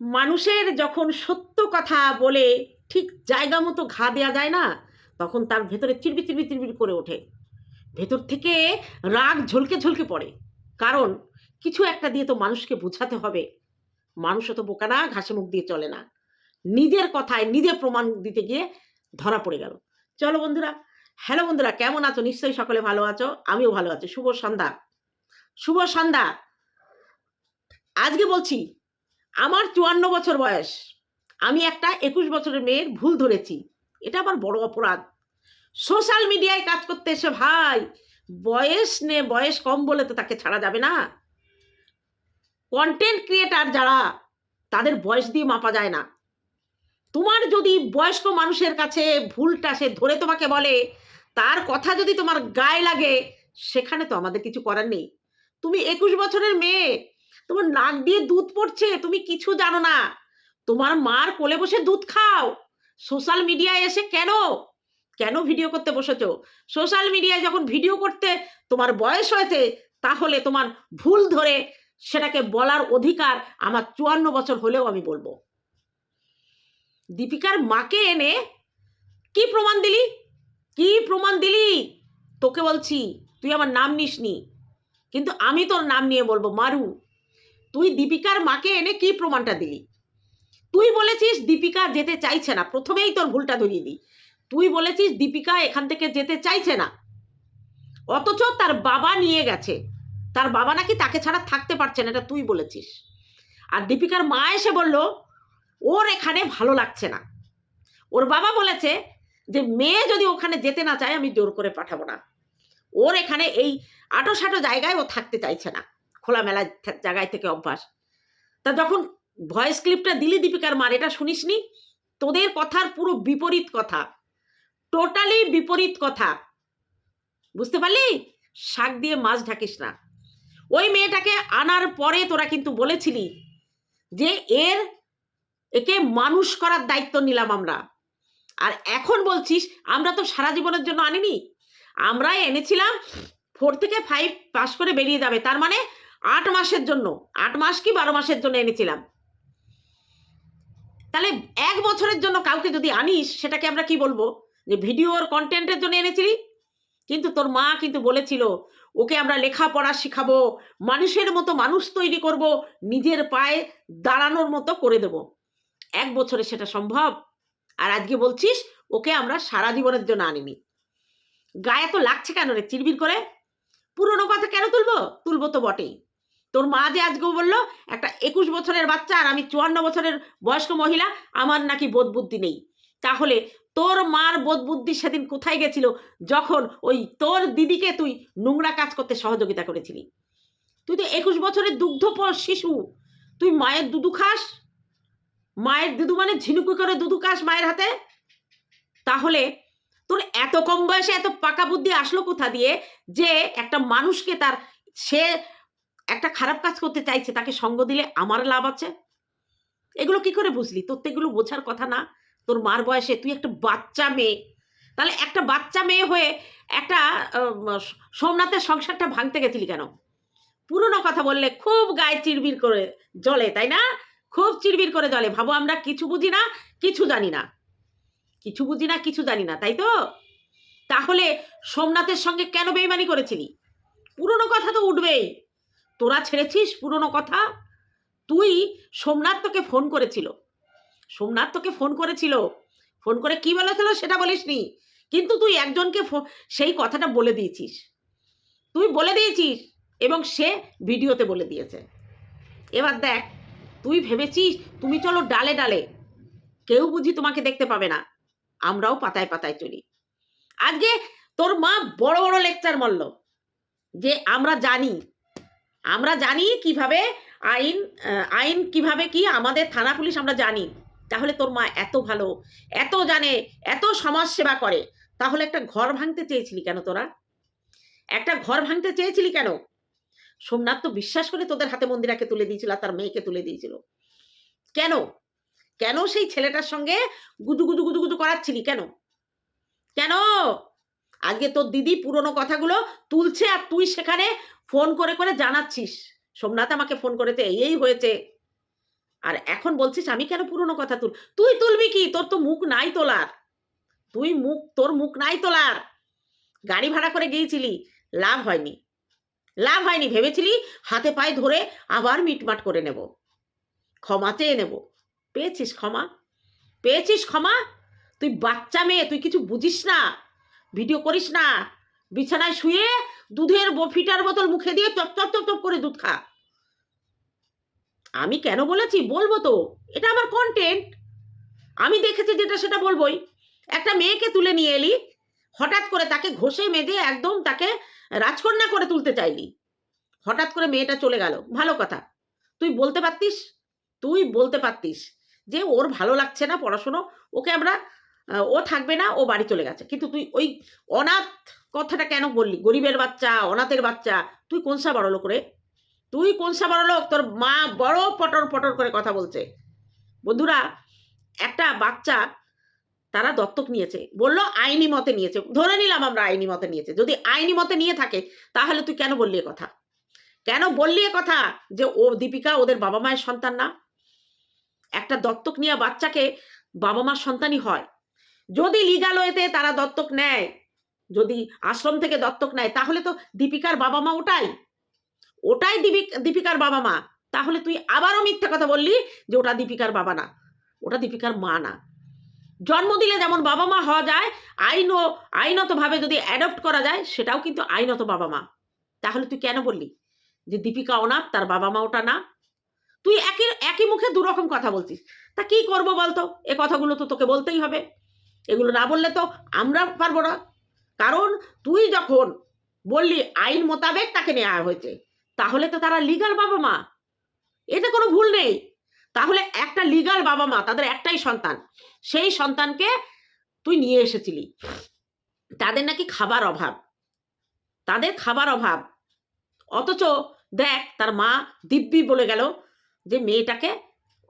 মানুষের যখন সত্য কথা বলে ঠিক জায়গা মতো ঘা দেওয়া যায় না, তখন তার ভেতরে চিরবি চিরবি চিরবির করে ওঠে। ভেতর থেকে রাগ ঝলকে ঝলকে পড়ে। কারণ কিছু একটা দিয়ে তো মানুষকে বোঝাতে হবে। মানুষও তো বোকা না, ঘাসে মুখ দিয়ে চলে না। নিজের কথায় নিজে প্রমাণ দিতে গিয়ে ধরা পড়ে গেল। চলো বন্ধুরা, হ্যালো বন্ধুরা, কেমন আছো? নিশ্চয়ই সকলে ভালো আছো, আমিও ভালো আছি। শুভ সন্ধ্যা। শুভ সন্ধ্যা। আজকে বলছি আমার চুয়ান্ন বছর বয়স। আমি একটা একুশ বছরের মেয়ের ভুল ধরেছি। এটা আমার বড় অপরাধ। সোশ্যাল মিডিয়ায় কাজ করতে এসে ভাই, বয়স নে, বয়স কম বলে তো তাকে ছাড়া যাবে না। কন্টেন্ট ক্রিয়েটার যারা, তাদের বয়স দিয়ে মাপা যায় না। তোমার যদি বয়স্ক মানুষের কাছে ভুলটা সে ধরে তোমাকে বলে, তার কথা যদি তোমার গায়ে লাগে, সেখানে তো আমাদের কিছু করার নেই। তুমি একুশ বছরের মেয়ে তোমার নাক দিয়ে দুধ পড়ছে, তুমি কিছু জানো না। তোমার মার কোলে বসে দুধ খাও। সোশ্যাল মিডিয়ায় এসে কেন? কেন ভিডিও করতে বসেছো? সোশ্যাল মিডিয়ায় যখন ভিডিও করতে তোমার বয়স হয়েছে, তাহলে তোমার ভুল ধরে সেটাকে বলার অধিকার আমার চুয়ান্ন বছর হলেও আমি বলব। দীপিকার মাকে এনে কি প্রমাণ দিলি? কি প্রমাণ দিলি? তোকে বলছি, তুই আমার নাম নিসনি। কিন্তু আমি তোর নাম নিয়ে বলব, মারু। তুই দীপিকার মাকে এনে কি প্রমাণটা দিলি? তুই বলেছিস দীপিকা যেতে চাইছে না, প্রথমেই তোর ভুলটা ধরিয়ে দিই। তুই বলেছিস দীপিকা এখান থেকে যেতে চাইছে না। অথচ তার বাবা নিয়ে গেছে। তার বাবা নাকি তাকে ছাড়া থাকতে পারছে না, এটা তুই বলেছিস। আর দীপিকার মা এসে বলল, ওর এখানে ভালো লাগছে না। ওর বাবা বলেছে যে, মেয়ে যদি ওখানে যেতে না চায়, আমি জোর করে পাঠাবো না। ওর এখানে এই আটো সাটো জায়গায় ও থাকতে চাইছে না। খোলামেলা জায়গায় থেকে অভ্যাস। তা যখন ভয়েস ক্লিপটা দিলি, দীপিকার মার, এটা শুনিসনি? তোদের কথার পুরো বিপরীত কথা। টোটালি বিপরীত কথা। বুঝতে পারলি? শাক দিয়ে মাছ ঢাকিস না। ওই মেয়েটাকে আনার পরে তোরা কিন্তু বলেছিলি যে এর, একে মানুষ করার দায়িত্ব নিলাম আমরা। আর এখন বলছিস, আমরা তো সারা জীবনের জন্য আনিনি। আমরা এনেছিলাম ফোর থেকে ফাইভ পাস করে বেরিয়ে যাবে। তার মানে আট মাসের জন্য, আট মাস কি বারো মাসের জন্য এনেছিলাম। তাহলে এক বছরের জন্য কাউকে যদি আনিস, সেটাকে আমরা কি বলব? যে ভিডিওর কন্টেন্টের জন্য এনেছিলি? কিন্তু তোর মা কিন্তু বলেছিল, ওকে আমরা লেখাপড়া শিখাবো, মানুষের মতো মানুষ তৈরি করব, নিজের পায়ে দাঁড়ানোর মতো করে দেব। এক বছরে সেটা সম্ভব? আর আজকে বলছিস, ওকে আমরা সারা জীবনের জন্য আনিনি। গায়ে তো লাগছে কেন রে? চিরবির করে? পুরনো কথা কেন তুলবো? তুলবো তো বটেই। তোর মা যে আজকেও বলল, একটা একুশ বছরের বাচ্চা আর আমি চুয়ান্ন বছরের বয়স্ক মহিলা, আমার নাকি বোধ বুদ্ধি নেই। তাহলে তোর মার বোধ বুদ্ধি সেদিন কোথায় গেছিল যখন ওই তোর দিদিকে তুই নোংরা কাজ করতে সহযোগিতা করেছিলি? তুই তো একুশ বছরের দুগ্ধপর শিশু, তুই মায়ের দুধু খাস? মায়ের দুধু মানে ঝিনুকু করে দুধু খাস মায়ের হাতে? তাহলে তোর এত কম বয়সে এত পাকা বুদ্ধি আসলো কোথা দিয়ে যে একটা মানুষকে তার সে একটা খারাপ কাজ করতে চাইছে, তাকে সঙ্গ দিলে আমার লাভ আছে। এগুলো কি করে বুঝলি? তোর তো এগুলো বোঝার কথা না। তোর মার বয়সে তুই একটা বাচ্চা মেয়ে। তাহলে একটা বাচ্চা মেয়ে হয়ে একটা সোমনাথের সংসারটা ভাঙতে গেছিলি কেন? পুরনো কথা বললে খুব গায়ে চিরবির করে জলে তাই না? খুব চিরবির করে জলে ভাবো আমরা কিছু বুঝি না, কিছু জানি না। কিছু বুঝি না, কিছু জানি না, তাই তো? তাহলে সোমনাথের সঙ্গে কেন বেইমানি করেছিলি? পুরনো কথা তো উঠবেই। তোরা ছেড়েছিস পুরনো কথা? তুই সোমনাথ তোকে ফোন করেছিল। সোমনাথ তোকে ফোন করেছিল। ফোন করে কি বলেছিল সেটা বলিসনি। কিন্তু তুই একজনকে সেই কথাটা বলে দিয়েছিস। তুই বলে দিয়েছিস এবং সে ভিডিওতে বলে দিয়েছে। এবার দেখ, তুই ভেবেছিস তুমি চলো ডালে ডালে। কেউ বুঝি তোমাকে দেখতে পাবে না। আমরাও পাতায় পাতায় চলি। আজকে তোর মা বড় বড় লেকচার মারল। যে আমরা জানি আমরা জানি কীভাবে আইন আইন কীভাবে কি আমাদের থানা পুলিশ আমরা জানি। তাহলে তোর মা এত ভালো, এত জানে, এত সমাজ সেবা করে। তাহলে একটা ঘর ভাঙতে চেয়েছিলি কেন তোরা? একটা ঘর ভাঙতে চেয়েছিলি কেন? সোমনাথ তো বিশ্বাস করে তোদের হাতে মন্দিরাকে তুলে দিয়েছিল আর তার মেয়েকে তুলে দিয়েছিল। কেন? কেন সেই ছেলেটার সঙ্গে গুজু গুজু গুজু গুজু করাচ্ছিলি কেন? কেন? আজকে তোর দিদি পুরনো কথাগুলো তুলছে আর তুই সেখানে ফোন করে করে জানাচ্ছিস। সোমনাথ আমাকে ফোন করেছে এই হয়েছে। আর এখন বলছিস, আমি কেন পুরনো কথা তুল তুই তুলবি কি? তোর তো মুখ নাই তোলার। তুই মুখ, তোর মুখ নাই তোলার। গাড়ি ভাড়া করে গিয়েছিলি, লাভ হয়নি। লাভ হয়নি, ভেবেছিলি হাতে পায়ে ধরে আবার মিটমাট করে নেব। ক্ষমা চেয়ে নেব। পেয়েছিস ক্ষমা? পেয়েছিস ক্ষমা? তুই বাচ্চা মেয়ে, তুই কিছু বুঝিস না। ভিডিও করিস না। বিছানায় শুয়ে দুধের ফিটার বোতল মুখে দিয়ে চপ চপ চপ চপ করে দুধ খা। আমি কেন বলেছি? বলব তো। এটা আমার কন্টেন্ট আমি দেখেছি যেটা সেটা বলবোই। একটা মেয়েকে তুলে নিয়ে এলি, হঠাৎ করে তাকে ঘষে মেজে একদম তাকে রাজকন্যা করে তুলতে চাইলি। হঠাৎ করে মেয়েটা চলে গেল। ভালো কথা। তুই বলতে পারতিস? তুই বলতে পারতিস যে ওর ভালো লাগছে না পড়াশুনো। ওকে আমরা ও থাকবে না, ও বাড়ি চলে গেছে। কিন্তু তুই ওই অনাথ কথাটা কেন বললি? গরিবের বাচ্চা, অনাথের বাচ্চা, তুই কোনসা বড় লোক রে তুই কোনসা বড় লোক তোর মা বড় পটর পটর করে কথা বলছে। বন্ধুরা, একটা বাচ্চা তারা দত্তক নিয়েছে। বলল আইনি মতে নিয়েছে। ধরে নিলাম আমরা আইনি মতে নিয়েছে। যদি আইনি মতে নিয়ে থাকে, তাহলে তুই কেন বললি কথা? কেন বললি কথা যে ও দীপিকা ওদের বাবা মায়ের সন্তান না? একটা দত্তক নিয়ে বাচ্চাকে বাবা মার সন্তানই হয়। যদি লিগাল ওয়েতে তারা দত্তক নেয়, যদি আশ্রম থেকে দত্তক নেয়, তাহলে তো দীপিকার বাবা মা ওটাই। ওটাই দীপিক দীপিকার বাবা মা। তাহলে তুই আবারও মিথ্যা কথা বললি যে ওটা দীপিকার বাবা না। ওটা দীপিকার মা না। জন্ম দিলে যেমন বাবা মা হওয়া যায়, আইন, আইনতভাবে যদি অ্যাডপ্ট করা যায়, সেটাও কিন্তু আইনত বাবা মা। তাহলে তুই কেন বললি যে দীপিকা অনাথ তার বাবা মা ওটা না? তুই একই একই মুখে দুরকম কথা বলছিস। তা কি করব বলতো? এ কথাগুলো তো তোকে বলতেই হবে। এগুলো না বললে তো আমরা পারব না। কারণ তুই যখন বললি আইন মোতাবেক তাকে নেওয়া হয়েছে, তাহলে তো তারা লিগাল বাবা মা। এতে কোনো ভুল নেই। তাহলে একটা লিগাল বাবা মা, তাদের একটাই সন্তান, সেই সন্তানকে তুই নিয়ে এসেছিলি। তাদের নাকি খাবার অভাব। তাদের খাবার অভাব। অথচ দেখ, তার মা দিব্যি বলে গেল যে মেয়েটাকে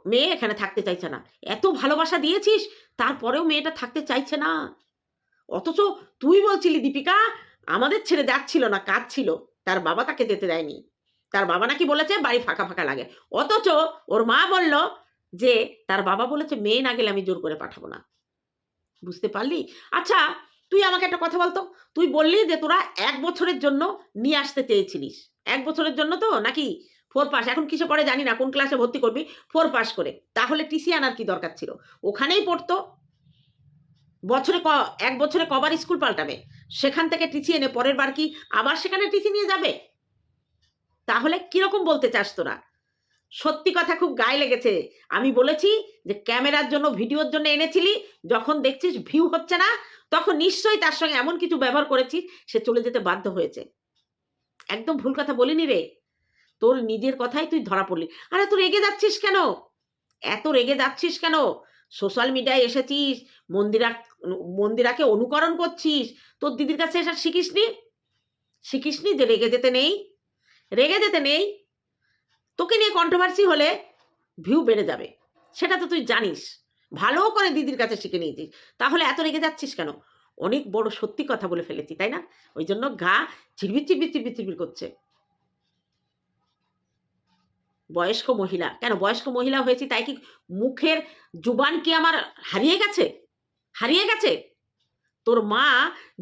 মেয়ে এখানে থাকতে চাইছে না। এত ভালোবাসা দিয়েছিস, তারপরেও মেয়েটা থাকতে চাইছে না। অথচ তুই বলছিলি, দীপিকা, আমাদের ছেড়ে যাচ্ছিল না কাজ ছিল তার বাবা তাকে যেতে দেয়নি। তার বাবা নাকি বলেছে, বাড়ি ফাঁকা ফাঁকা লাগে। অথচ ওর মা বলল যে, তার বাবা বলেছে, মেয়ে না গেলে আমি জোর করে পাঠাবো না। বুঝতে পারলি? আচ্ছা তুই আমাকে একটা কথা বলতো? তুই বললি যে, তোরা এক বছরের জন্য নিয়ে আসতে চেয়েছিলিস। এক বছরের জন্য তো, নাকি ফোর পাস এখন কিসে পড়ে জানি না, কোন ক্লাসে ভর্তি করবি? ফোর পাস করে। তাহলে টিসি আনার কি দরকার ছিল? ওখানেই পড়তো। বছরে ক, এক বছরে কবার স্কুল পাল্টাবে। সেখান থেকে টিসি এনে পরের বার কি আবার সেখানে টিসি নিয়ে যাবে? তাহলে কীরকম বলতে চাস তোরা? সত্যি কথা খুব গায়ে লেগেছে। আমি বলেছি যে ক্যামেরার জন্য, ভিডিওর জন্য এনেছিলি। যখন দেখছিস ভিউ হচ্ছে না, তখন নিশ্চয়ই তার সঙ্গে এমন কিছু ব্যবহার করেছিস, সে চলে যেতে বাধ্য হয়েছে। একদম ভুল কথা বলিনি রে। তোর নিজের কথাই তুই ধরা পড়লি। আরে তুই রেগে যাচ্ছিস কেন? এত রেগে যাচ্ছিস কেন? সোশ্যাল মিডিয়ায় এসেছিস, মন্দিরা মন্দিরাকে অনুকরণ করছিস। তোর দিদির কাছে এসে শিখিসনি? শিখিসনি যে রেগে যেতে নেই? রেগে যেতে নেই? তোকে নিয়ে কন্ট্রোভার্সি হলে ভিউ বেড়ে যাবে। সেটা তো তুই জানিস। ভালো করে দিদির কাছে শিখে নিয়েছিস। তাহলে এত রেগে যাচ্ছিস কেন? অনেক বড় সত্যি কথা বলে ফেলেছি, তাই না? ওই জন্য গা চিরবির চিরবির চিরবির চিরবির করছে। বয়স্ক মহিলা। কেন? বয়স্ক মহিলা হয়েছি, তাই কি মুখের জুবান কি আমার হারিয়ে গেছে? হারিয়ে গেছে? তোর মা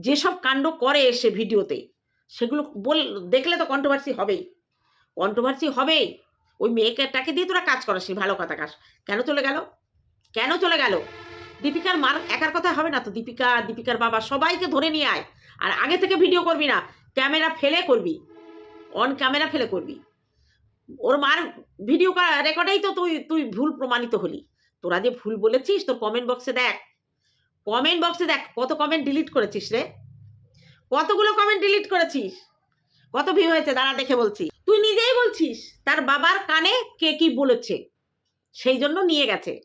যেসব কাণ্ড করে সে ভিডিওতে, সেগুলো বল, দেখলে তো কন্ট্রোভার্সি হবেই। কন্ট্রোভার্সি হবেই। ওই মেয়েটাকে দিয়ে তোরা কাজ করাসি ভালো কথা কাজ। কেন চলে গেল? কেন চলে গেল? দীপিকার মার একার কথা হবে না তো? দীপিকা, দীপিকার বাবা সবাইকে ধরে নিয়ে আয়। আর আগে থেকে ভিডিও করবি না, ক্যামেরা ফেলে করবি। অন ক্যামেরা ফেলে করবি। ওর মার ভিডিও রেকর্ডেই তো তুই তুই ভুল প্রমাণিত হলি। তোরা যে ভুল বলেছিস, তোর কমেন্ট বক্সে দেখ। কমেন্ট বক্সে দেখ, কত কমেন্ট ডিলিট করেছিস রে। কতগুলো কমেন্ট ডিলিট করেছিস? কত ভিউ হয়েছে, দাঁড়া দেখে বলছি। তুই নিজেই বলছিস, তার বাবার কানে কে কি বলেছে, সেই জন্য নিয়ে গেছে।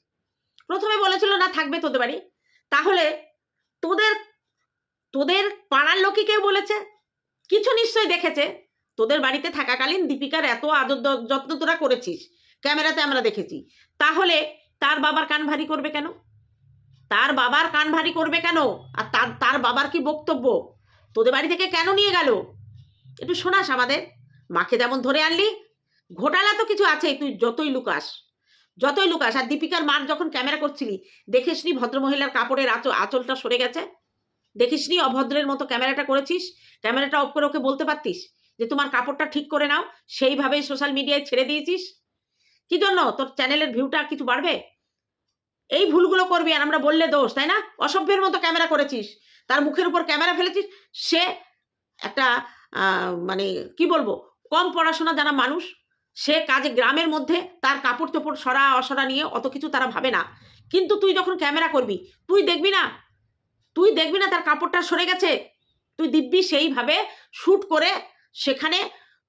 প্রথমে বলেছিল, না, থাকবে তোদের বাড়ি। তাহলে তোদের তোদের পাড়ার লোকই কেউ বলেছে? কিছু নিশ্চয়ই দেখেছে। তোদের বাড়িতে থাকাকালীন দীপিকার এত আদর যত্ন তোরা করেছিস। ক্যামেরাতে আমরা দেখেছি। তাহলে তার বাবার কান ভারী করবে কেন? তার বাবার কান ভারী করবে কেন? আর তার তার বাবার কি বক্তব্য? তোদের বাড়ি থেকে কেন নিয়ে গেল? একটু শোনাস আমাদের। মাকে যেমন ধরে আনলি, ঘোটালা তো কিছু আছে তুই যতই লুকাস। যতই লুকাস। আর দীপিকার মার যখন ক্যামেরা করছিলি, দেখিসনি ভদ্রমহিলার কাপড়ের আঁচল আঁচলটা সরে গেছে? দেখিসনি অভদ্রের মতো ক্যামেরাটা করেছিস? ক্যামেরাটা অফ করে ওকে বলতে পারতিস? যে তোমার কাপড়টা ঠিক করে নাও, সেইভাবেই সোশ্যাল মিডিয়ায় ছেড়ে দিয়েছিস। কি জন্য? তোর চ্যানেলের ভিউটা কিছু বাড়বে? এই ভুলগুলো করবি আর আমরা বললে দোষ, তাই না? অসভ্যের মতো ক্যামেরা করেছিস, তার মুখের উপর ক্যামেরা ফেলেছিস, সে একটা মানে কি বলব, কম পড়াশোনা জানা মানুষ, সে কাজে গ্রামের মধ্যে তার কাপড় চোপড় সরা, অসরা নিয়ে অত কিছু তারা ভাবে না। কিন্তু তুই যখন ক্যামেরা করবি, তুই দেখবি না? তুই দেখবি না তার কাপড়টা সরে গেছে? তুই দিব্যি সেইভাবে শ্যুট করে সেখানে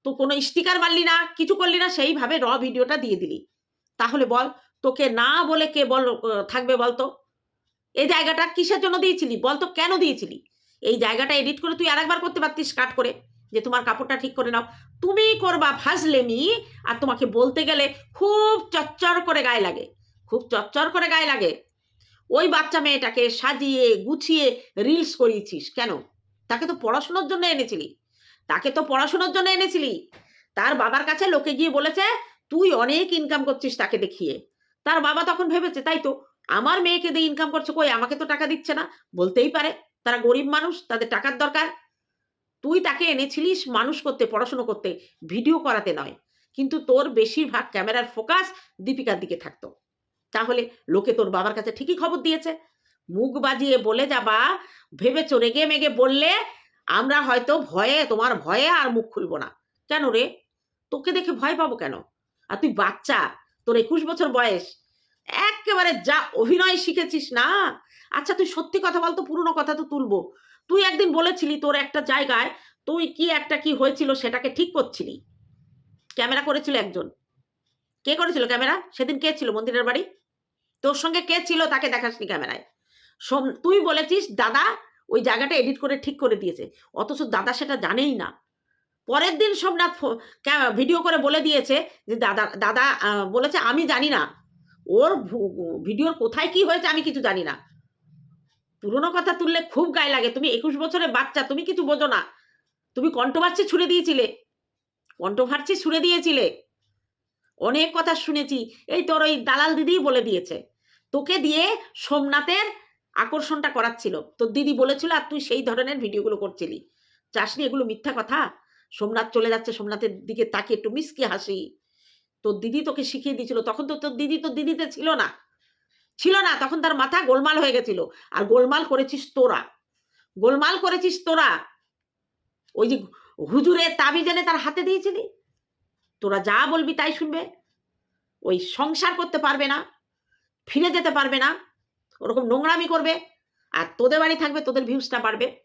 তো কোনো স্টিকার মারলি না, কিছু করলি না, সেইভাবে র ভিডিওটা দিয়ে দিলি। তাহলে বল, তোকে না বলে কে বল থাকবে বলতো? এই জায়গাটা কিসের জন্য দিয়েছিলি? বলতো কেন দিয়েছিলি? এই জায়গাটা এডিট করে তুই আরেকবার করতে পারতিস কাট করে, যে তোমার কাপড়টা ঠিক করে নাও। তুমি করবা ফাজলেমি, আর তোমাকে বলতে গেলে খুব চচ্চর করে গায়ে লাগে, খুব চচ্চর করে গায়ে লাগে। ওই বাচ্চা মেয়েটাকে সাজিয়ে গুছিয়ে রিলস করিয়েছিস কেন? তাকে তো পড়াশোনার জন্য এনেছিলি। তাকে তো পড়াশোনার জন্য এনেছিলি। তার বাবার কাছে লোকে গিয়ে বলেছে, তুই অনেক ইনকাম করছিস তাকে দেখিয়ে। তার বাবা তখন ভেবেছে, তাই তো, আমার মেয়েকে দিয়ে ইনকাম করছে কই? আমাকে তো টাকা দিচ্ছে না। বলতেই পারে, তারা গরিব মানুষ, তাদের টাকার দরকার। তুই তাকে এনেছিলিস মানুষ করতে, পড়াশুনো করতে, ভিডিও করাতে নয়। কিন্তু তোর বেশিরভাগ ক্যামেরার ফোকাস দীপিকার দিকে থাকতো। তাহলে লোকে তোর বাবার কাছে ঠিকই খবর দিয়েছে। মুখ বাজিয়ে বলে যাবা, ভেবেছো, রেগে মেগে বললে আমরা হয়তো ভয়ে, তোমার ভয়ে আর মুখ খুলবো না। কেন রে? তোকে দেখে ভয় পাবো কেন? আর তুই বাচ্চা, তোর একুশ বছর বয়স। একেবারে যা অভিনয় শিখেছিস না? আচ্ছা তুই সত্যি কথা বলতো পুরনো কথা তো তুলবো। তুই একদিন বলেছিলি তোর একটা জায়গায় তুই কি একটা কি হয়েছিল সেটাকে ঠিক করছিলি। ক্যামেরা করেছিল একজন। কে করেছিল ক্যামেরা? সেদিন কে ছিল মন্দিরের বাড়ি? তোর সঙ্গে কে ছিল তাকে দেখাসনি ক্যামেরায়। সোম, তুই বলেছিস, দাদা ওই জায়গাটা এডিট করে ঠিক করে দিয়েছে। অথচ দাদা সেটা জানেই না। পরের দিন সোমনাথ ভিডিও করে বলে দিয়েছে যে, দাদা দাদা বলেছে আমি জানি না। ওর ভিডিওর কোথায় কি হয়েছে আমি কিছু জানি না। পুরনো কথা তুললে খুব গায়ে লাগে। তুমি একুশ বছরের বাচ্চা, তুমি কিছু বোঝো না। তুমি কণ্ঠভার্চি ছুড়ে দিয়েছিলে। কণ্ঠভার্চি ছুড়ে দিয়েছিলে। অনেক কথা শুনেছি। এই তোর ওই দালাল দিদিই বলে দিয়েছে। তোকে দিয়ে সোমনাথের আকর্ষণটা করাচ্ছিল। তোর দিদি বলেছিল, আর তুই সেই ধরনের ভিডিওগুলো করছিলি। চাসনি এগুলো মিথ্যা কথা? সোমনাথ চলে যাচ্ছে, সোমনাথের দিকে তাকে একটু মিসকি হাসি। তোর দিদি তোকে শিখিয়ে দিয়েছিল। তখন তো তোর দিদি তোর দিদিতে ছিল না। ছিল না, তখন তার মাথা গোলমাল হয়ে গেছিল। আর গোলমাল করেছিস তোরা। গোলমাল করেছিস তোরা। ওই যে হুজুরের তাবিজ এনে তার হাতে দিয়েছিলি? তোরা যা বলবি তাই শুনবে। ওই সংসার করতে পারবে না, ফিরে যেতে পারবে না। ওরকম নোংরামি করবে আর তোদের বাড়ি থাকবে, তোদের ভিউজটা বাড়বে।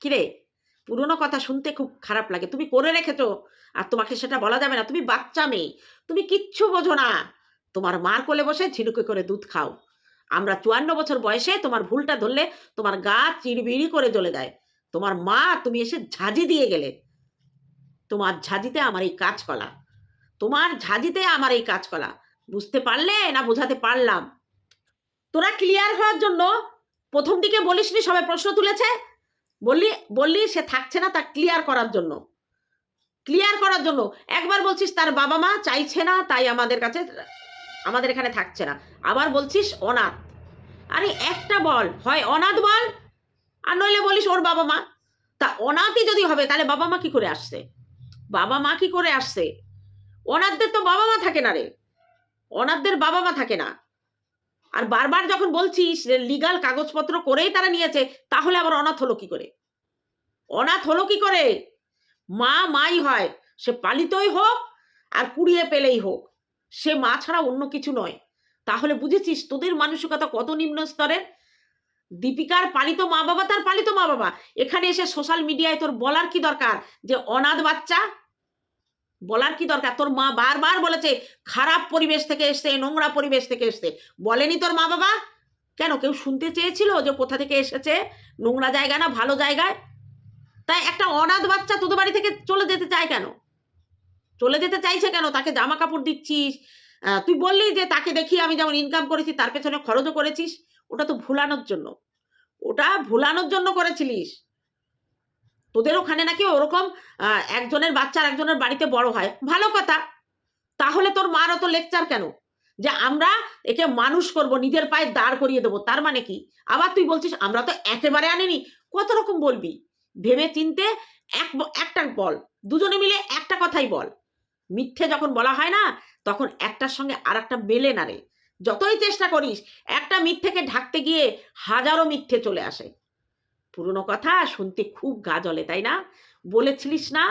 কিরে? পুরনো কথা শুনতে খুব খারাপ লাগে। তুমি করে রেখেছো আর তোমাকে সেটা বলা যাবে না। তুমি বাচ্চা মেয়ে। তুমি কিচ্ছু বোঝো না। তোমার মার কোলে বসে ঝিনুকে করে দুধ খাও। আমরা চুয়ান্ন বছর বয়সে তোমার ভুলটা ধরলে তোমার গা চিড়বিড়ি করে জ্বলে যায় তোমার মা, তুমি এসে ঝাঁঝি দিয়ে গেলে। তোমার ঝাঁঝিতে আমার এই কাজ কলা তোমার ঝাঁঝিতে আমার এই কাজ কলা বুঝতে পারলে না বোঝাতে পারলাম? তোরা ক্লিয়ার হওয়ার জন্য প্রথম দিকে বলিসনি, সবাই প্রশ্ন তুলেছে? বললি বললি সে থাকছে না তা ক্লিয়ার করার জন্য। ক্লিয়ার করার জন্য। একবার বলছিস তার বাবা মা চাইছে না, তাই আমাদের কাছে, আমাদের এখানে থাকছে না। আবার বলছিস অনাথ। আরে একটা বল, হয় অনাথ বল, আর নইলে বলিস ওর বাবা মা। তা অনাথই যদি হবে, তাহলে বাবা মা কি করে আসছে? বাবা মা কি করে আসছে? অনাথদের তো বাবা মা থাকে না রে। অনাথদের বাবা মা থাকে না। আর বারবার যখন বলছিস লিগাল কাগজপত্র করেই তারা নিয়েছে, তাহলে আবার অনাথ হলো কি করে? অনাথ হলো কি করে? মা, মাই হয়, সে পালিতই হোক আর কুড়িয়ে পেলেই হোক। সে মা ছাড়া অন্য কিছু নয়। তাহলে বুঝেছিস তোদের মানসিকতা কত নিম্ন স্তরের দীপিকার পালিত মা বাবা, তার পালিত মা বাবা। এখানে এসে সোশ্যাল মিডিয়ায় তোর বলার কি দরকার? যে অনাথ বাচ্চা বলার কি দরকার? তোর মা বারবার বলেছে, খারাপ পরিবেশ থেকে এসছে, নোংরা পরিবেশ থেকে এসছে। বলেনি তোর মা বাবা? কেন? কেউ শুনতে চেয়েছিল যে কোথা থেকে এসেছে? নোংরা জায়গা না ভালো জায়গায় তাই একটা অনাথ বাচ্চা তোদের বাড়ি থেকে চলে যেতে চায় কেন? চলে যেতে চাইছে কেন? তাকে জামা কাপড় দিচ্ছিস তুই বললি যে তাকে দেখি আমি যেমন ইনকাম করেছি, তার পেছনে খরচও করেছিস। ওটা তো ভুলানোর জন্য। ওটা ভুলানোর জন্য করেছিলিস। তোদের ওখানে নাকি ওরকম একজনের বাচ্চা আর একজনের বাড়িতে বড় হয়। ভালো কথা। তাহলে তোর মার অত লেকচার কেন? যে আমরা একে মানুষ করব, নিজের পায়ে দাঁড় করিয়ে দেবো, তার মানে কি? আবার তুই বলছিস, আমরা তো একেবারে আনিনি। কত রকম বলবি? ভেবে চিনতে এক একটা বল। দুজনে মিলে একটা কথাই বল। মিথ্যে যখন বলা হয় না, তখন একটার সঙ্গে আর একটা মেলে না রে। যতই চেষ্টা করিস, একটা মিথ্যেকে ঢাকতে গিয়ে হাজারো মিথ্যে চলে আসে। পুরনো কথা শুনতে খুব গা জ্বলে, তাই না? বলেছিলিস না?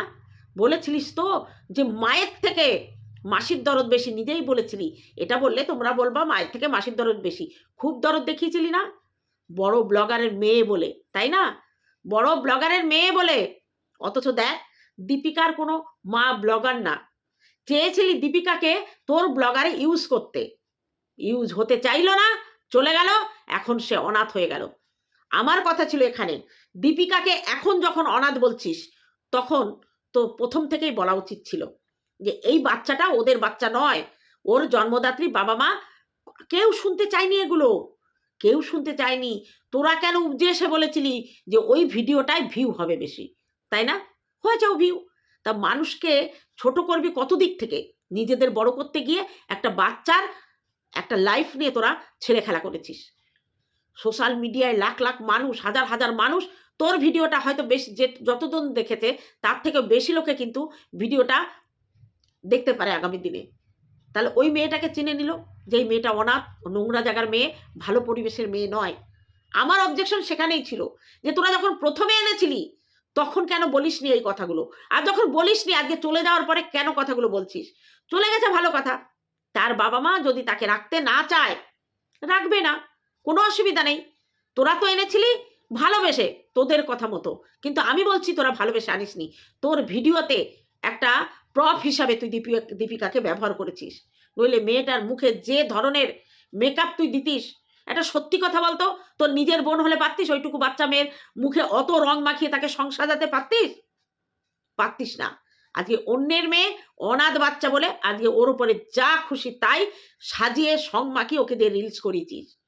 বলেছিলিস তো যে মায়ের থেকে মাসির দরদ বেশি, নিজেই বলেছিলি। এটা বললে তোমরা বলবা মায়ের থেকে মাসির দরদ বেশি। খুব দরদ দেখিয়েছিলি না? বড় ব্লগারের মেয়ে বলে, তাই না? বড় ব্লগারের মেয়ে বলে। অথচ দেখ, দীপিকার কোনো মা ব্লগার না। চেয়েছিলি দীপিকাকে তোর ব্লগারে ইউজ করতে। ইউজ হতে চাইলো না, চলে গেল, এখন সে অনাথ হয়ে গেল। আমার কথা ছিল এখানে। দীপিকাকে এখন যখন অনাথ বলছিস, তখন তো প্রথম থেকেই বলা উচিত ছিল যে, এই বাচ্চাটা ওদের বাচ্চা নয়। ওর জন্মদাত্রী বাবা মা কেউ শুনতে চায়নি এগুলো। কেউ শুনতে চায়নি। তোরা কেন উপজে এসে বলেছিলি যে, ওই ভিডিওটায় ভিউ হবে বেশি, তাই না? হয়েছেও ভিউ তা মানুষকে ছোট করবি কত দিক থেকে? নিজেদের বড় করতে গিয়ে একটা বাচ্চার একটা লাইফ নিয়ে তোরা ছেলে খেলা করেছিস। সোশ্যাল মিডিয়ায় লাখ লাখ মানুষ, হাজার হাজার মানুষ, তোর ভিডিওটা হয়তো বেশি যে যতজন দেখেছে, তার থেকে বেশি লোকে কিন্তু ভিডিওটা দেখতে পারে আগামী দিনে। তাহলে ওই মেয়েটাকে চিনে নিল যে এই মেয়েটা অনাথ, নোংরা জায়গার মেয়ে, ভালো পরিবেশের মেয়ে নয়। আমার অবজেকশন সেখানেই ছিল যে তোরা যখন প্রথমে এনেছিলি, তখন কেন বলিসনি এই কথাগুলো? আর যখন বলিসনি, আজকে চলে যাওয়ার পরে কেন কথাগুলো বলছিস? চলে গেছে ভালো কথা। তার বাবা মা যদি তাকে রাখতে না চায়, রাখবে না। কোনো অসুবিধা নেই। তোরা তো এনেছিলি ভালোবেসে তোদের কথা মতো। কিন্তু আমি বলছি তোরা ভালোবেসে আনিসনি। তোর ভিডিওতে একটা প্রফ হিসাবে তুই দীপি- দীপিকাকে ব্যবহার করেছিস। নইলে মেয়েটার মুখে যে ধরনের মেকআপ তুই দিতিস এটা সত্যি কথা বলতো? তোর নিজের বোন হলে পারতিস ওইটুকু বাচ্চা মেয়ের মুখে অত রং মাখিয়ে তাকে সং সাজাতে পারতিস? পারতিস না। আজকে অন্যের মেয়ে অনাথ বাচ্চা বলে আজকে ওর উপরে যা খুশি তাই সাজিয়ে সং মাখিয়ে ওকে দিয়ে রিলস করিয়েছিস।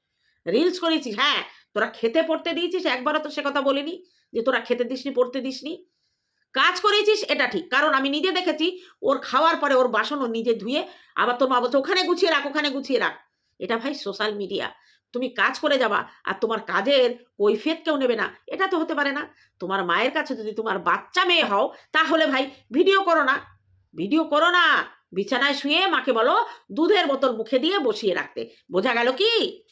রিলস করেছিস? হ্যাঁ তোরা খেতে পড়তে দিয়েছিস? একবারও তো সে কথা বলিনি যে তোরা খেতে দিসনি, পড়তে দিসনি। কাজ করেছিস? এটা ঠিক। কারণ আমি নিজে দেখেছি, ওর খাওয়ার পরে ওর বাসন ও নিজে ধুয়ে আবার তোর মা বলছে, ওখানে গুছিয়ে রাখ, ওখানে গুছিয়ে রাখ। এটা ভাই সোশ্যাল মিডিয়া তুমি কাজ করে যাবা আর তোমার কাজের কৈফিয়ত কেউ নেবে না। এটা তো হতে পারে না। তোমার মায়ের কাছে যদি তোমার বাচ্চা মেয়ে হও, তাহলে ভাই ভিডিও করো না। ভিডিও করো না। বিছানায় শুয়ে মাকে বলো, দুধের বোতল মুখে দিয়ে বসিয়ে রাখতে। বোঝা গেল কি?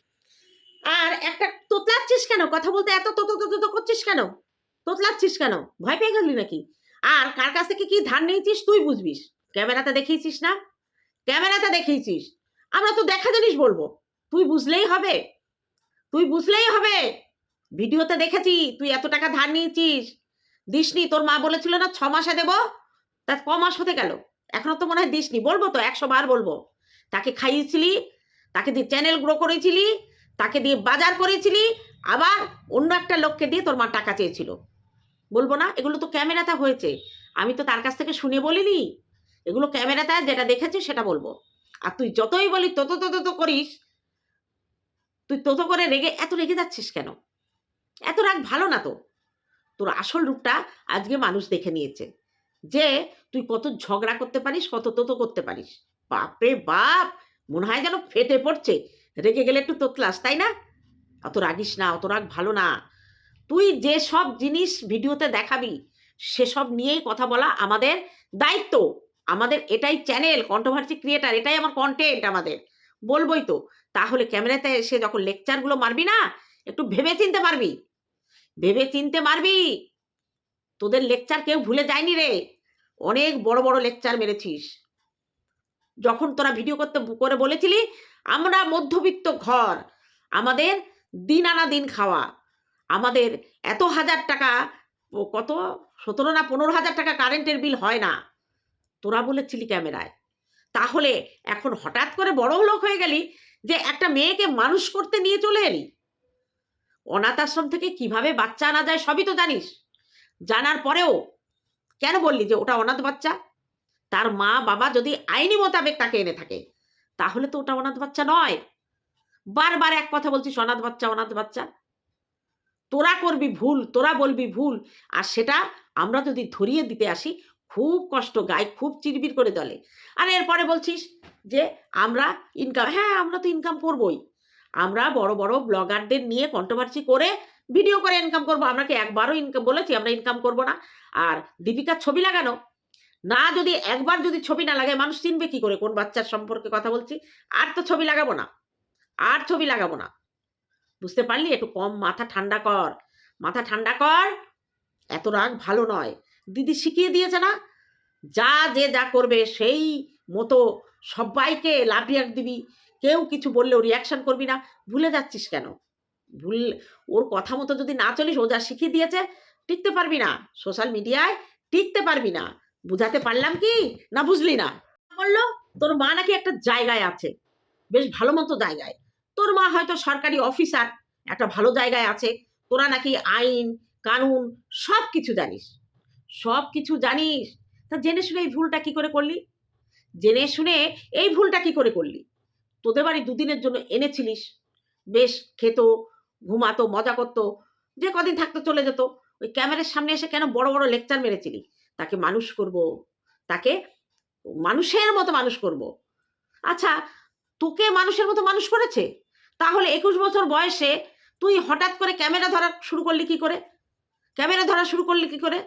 আর একটা তোতলাচ্ছিস কেন? কথা বলতে এত তো তো তো করছিস কেন? তোতলাচ্ছিস কেন? ভয় পেয়ে গেলি নাকি? আর কার কাছ থেকে কি ধার নিয়েছিস তুই বুঝবিস। ক্যামেরাটা দেখিয়েছিস না? ক্যামেরাটা দেখিয়েছিস। আমরা তো দেখা জিনিস বলব। তুই বুঝলেই হবে। তুই বুঝলেই হবে। ভিডিওতে দেখেছি, তুই এত টাকা ধার নিয়েছিস। দিসনি, তোর মা বলেছিল না ছ মাসে দেবো? তা ক মাস হতে গেল? এখনও তো মনে হয় দিসনি। বলব তো, একশো বার বলব। তাকে খাইয়েছিলি, তাকে চ্যানেল গ্রো করেছিলি তাকে দিয়ে বাজার করেছিলি, আবার অন্য একটা লোককে দিয়ে তোর মা টাকা চেয়েছিল। বলব না, এগুলো তো ক্যামেরাতে হয়েছে। আমি তো তার কাছ থেকে শুনে বলিনি। এগুলো ক্যামেরাতে যেটা দেখেছি সেটা বলব। আর তুই যতই বলি, তত তত তো করিস, তুই তত করে রেগে, এত রেগে যাচ্ছিস কেন? এত রাগ ভালো না তো। তোর আসল রূপটা আজকে মানুষ দেখে নিয়েছে। যে তুই কত ঝগড়া করতে পারিস, কত তত করতে পারিস। বাপরে বাপ! মনে হয় যেন ফেটে পড়ছে। রেগে গেলে একটু তোতলাস, তাই না? অত রাগিস না, অত রাগ ভালো না। তুই যে সব জিনিস ভিডিওতে দেখাবি, সেসব নিয়েই কথা বলা আমাদের দায়িত্ব। আমাদের এটাই চ্যানেল কন্ট্রোভার্সি ক্রিয়েটার এটাই আমার কন্টেন্ট আমাদের। বলবই তো, তাহলে ক্যামেরাতে এসে যখন লেকচারগুলো মারবি না, একটু ভেবে চিনতে পারবি ভেবে চিনতে মারবি। তোদের লেকচার কেউ ভুলে যায়নি রে। অনেক বড় বড় লেকচার মেরেছিস। যখন তোরা ভিডিও করতে, করে বলেছিলি আমরা মধ্যবিত্ত ঘর। আমাদের দিন আনা দিন খাওয়া। আমাদের এত হাজার টাকা কত? সতেরো না পনেরো হাজার টাকা কারেন্টের বিল হয় না। তোরা বলেছিলি ক্যামেরায়। তাহলে এখন হঠাৎ করে বড় লোক হয়ে গেলি যে একটা মেয়েকে মানুষ করতে নিয়ে চলে এলি। অনাথ আশ্রম থেকে কীভাবে বাচ্চা আনা যায় সবই তো জানিস। জানার পরেও কেন বললি যে ওটা অনাথ বাচ্চা? তার মা বাবা যদি আইনি মোতাবেক তাকে এনে থাকে। তাহলে তো ওটা অনাথ বাচ্চা নয়। বারবার এক কথা বলছিস, অনাথ বাচ্চা অনাথ বাচ্চা। তোরা করবি ভুল, তোরা বলবি ভুল। আর সেটা আমরা যদি ধরিয়ে দিতে আসি, খুব কষ্ট গায়ে, খুব চিরবির করে চলে আর এরপরে বলছিস যে আমরা ইনকাম হ্যাঁ আমরা তো ইনকাম করবই। আমরা বড় বড় ব্লগারদের নিয়ে কন্ট্রোভার্সি করে ভিডিও করে ইনকাম করব। আমরা কি একবারও ইনকাম বলেছি, আমরা ইনকাম করব না? আর দীপিকার ছবি লাগানো না যদি একবার যদি ছবি না লাগায় মানুষ চিনবে কি করে কোন বাচ্চার সম্পর্কে কথা বলছি? আর তো ছবি লাগাবো না। আর ছবি লাগাবো না। বুঝতে পারলি? একটু কম মাথা ঠান্ডা কর। মাথা ঠান্ডা কর। এত রাগ ভালো নয়। দিদি শিখিয়ে দিয়েছে না, যা যে যা করবে সেই মতো সবাইকে লাভ রিয়াক দিবি। কেউ কিছু বললেও রিয়াকশন করবি না। ভুলে যাচ্ছিস কেন? ভুল, ওর কথা মতো যদি না চলিস, ও যা শিখিয়ে দিয়েছে, টিকতে পারবি না। সোশ্যাল মিডিয়ায় টিকতে পারবি না। বুঝাতে পারলাম কি? না বুঝলি না? বলল, তোর মা নাকি একটা জায়গায় আছে। বেশ ভালো মতো জায়গায়। তোর মা হয়তো সরকারি অফিসার, একটা ভালো জায়গায় আছে। তোরা নাকি আইন, কানুন সব কিছু জানিস। সব কিছু জানিস? তা জেনে শুনে এই ভুলটা কি করে করলি? জেনে শুনে এই ভুলটা কি করে করলি? তোদের বাড়ি দুদিনের জন্য এনেছিলিস। বেশ খেত, ঘুমাতো, মজা করতো, যে কদিন থাকতো চলে যেত। ওই ক্যামেরার সামনে এসে কেন বড় বড় লেকচার মেরেছিলি? তাকে মানুষ করব, তাকে মানুষের মতো মানুষ করব। আচ্ছা তোকে মানুষের মতো মানুষ করেছে? তাহলে একুশ বছর বয়সে তুই হঠাৎ করে ক্যামেরা ধরা শুরু করলি কি করে? ক্যামেরা ধরা শুরু করলি কি করে?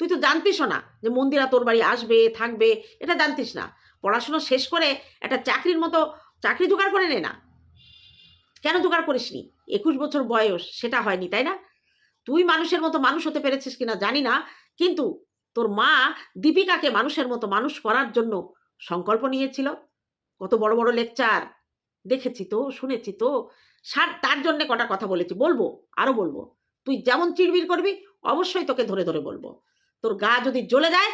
তুই তো জানতিসও না যে মন্দিরা তোর বাড়ি আসবে, থাকবে, এটা জানতিস না। পড়াশুনো শেষ করে একটা চাকরির মতো চাকরি জোগাড় করে নে না। কেন জোগাড় করিসনি? একুশ বছর বয়স, সেটা হয়নি, তাই না? তুই মানুষের মতো মানুষ হতে পেরেছিস কিনা জানি না, কিন্তু তোর মা দীপিকাকে মানুষের মতো মানুষ করার জন্য সংকল্প নিয়েছিল। কত বড় বড় লেকচার দেখেছি তো, শুনেছি তো। সার, তার জন্য কটা কথা বলেছি। বলব আরও বলব। তুই যেমন চিড়বিড় করবি, অবশ্যই তোকে ধরে ধরে বলব। তোর গা যদি জ্বলে যায়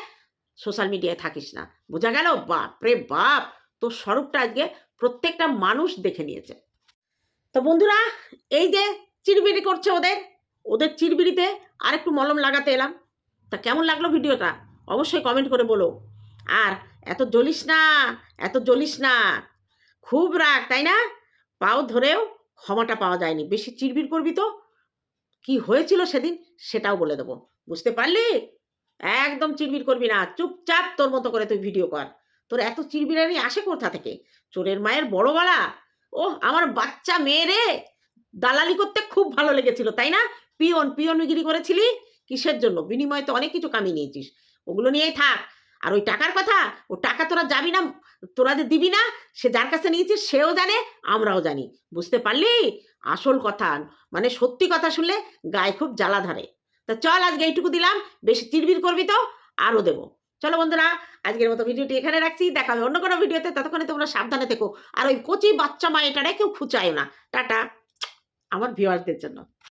সোশ্যাল মিডিয়ায় থাকিস না। বোঝা গেল? বাপ রে বাপ! তোর স্বরূপটা আজকে প্রত্যেকটা মানুষ দেখে নিয়েছে। তো বন্ধুরা, এই যে চিরবিড়ি করছে ওদের ওদের চিরবিড়িতে আরেকটু মলম লাগাতে এলাম। তা কেমন লাগল ভিডিওটা? অবশ্যই কমেন্ট করে বলো। আর এত জ্বলিস না, এত জ্বলিস না। খুব রাগ, তাই না? পাও ধরেও ক্ষমাটা পাওয়া যায়নি। বেশি চিরবির করবি তো? কি হয়েছিল সেদিন সেটাও বলে দেবো। বুঝতে পারলি? একদম চিরবির করবি না। চুপচাপ তোর মতো করে তুই ভিডিও কর। তোর এত চিরবিরানি আসে কোথা থেকে? চোরের মায়ের বড় গলা ও আমার বাচ্চা মেয়েরে দালালি করতে খুব ভালো লেগেছিল, তাই না? পিয়ন, পিয়নগিরি করেছিলি? কিসের জন্য? বিনিময়ে তো অনেক কিছু কামিয়ে নিয়েছিস। ওগুলো নিয়েই থাক। আর ওই টাকার কথা, ও টাকা তোরা যাবি না, তোরা যে দিবি না, সে যার কাছে নিয়েছিস, সেও জানে, আমরাও জানি। বুঝতে পারলি? আসল কথা মানে সত্যি কথা শুনলে গায়ে খুব জ্বালা ধরে। তা চল, আজকে এইটুকু দিলাম। বেশি চিরবির করবি তো, আরও দেবো। চলো বন্ধুরা, আজকের মতো ভিডিওটি এখানে রাখছি। দেখা হবে অন্য কোনো ভিডিওতে। ততক্ষণে তোমরা সাবধানে থেকো। আর ওই কচি বাচ্চা মা এটারে কেউ খুচায় না। টাটা, আমার ভিউয়ার্সদের জন্য।